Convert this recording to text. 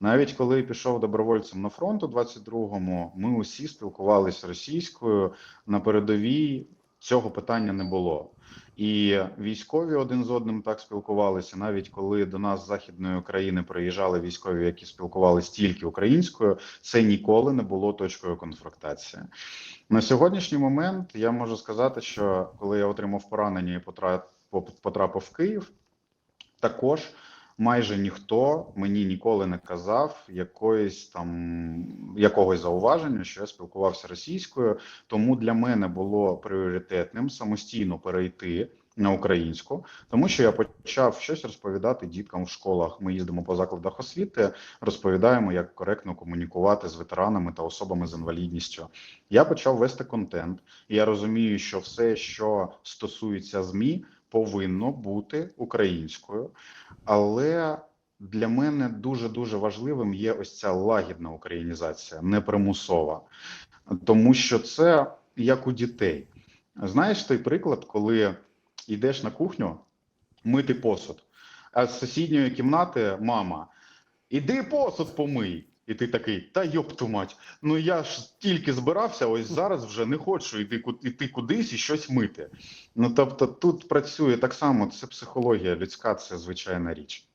Навіть коли пішов добровольцем на фронт у 22-му, ми усі спілкувалися російською на передовій. Цього питання не було. І військові один з одним так спілкувалися, навіть коли до нас з західної України приїжджали військові, які спілкувалися тільки українською, це ніколи не було точкою конфронтації. На сьогоднішній момент я можу сказати, що коли я отримав поранення і потрапив в Київ, також майже ніхто мені ніколи не казав якоїсь там якогось зауваження, що я спілкувався російською. Тому для мене було пріоритетним самостійно перейти на українську, тому що я почав щось розповідати діткам в школах. Ми їздимо по закладах освіти, розповідаємо, як коректно комунікувати з ветеранами та особами з інвалідністю. Я почав вести контент, і я розумію, що все, що стосується змі, повинно бути українською, але для мене дуже дуже важливим є ось ця лагідна українізація, не примусова, тому що це як у дітей. Знаєш той приклад, коли йдеш на кухню мити посуд, а з сусідньої кімнати мама, іди посуд помий. І ти такий, та йоп ту мать, ну я ж тільки збирався, ось зараз вже не хочу йти, йти кудись і щось мити. Ну тобто тут працює так само, це психологія людська, це звичайна річ.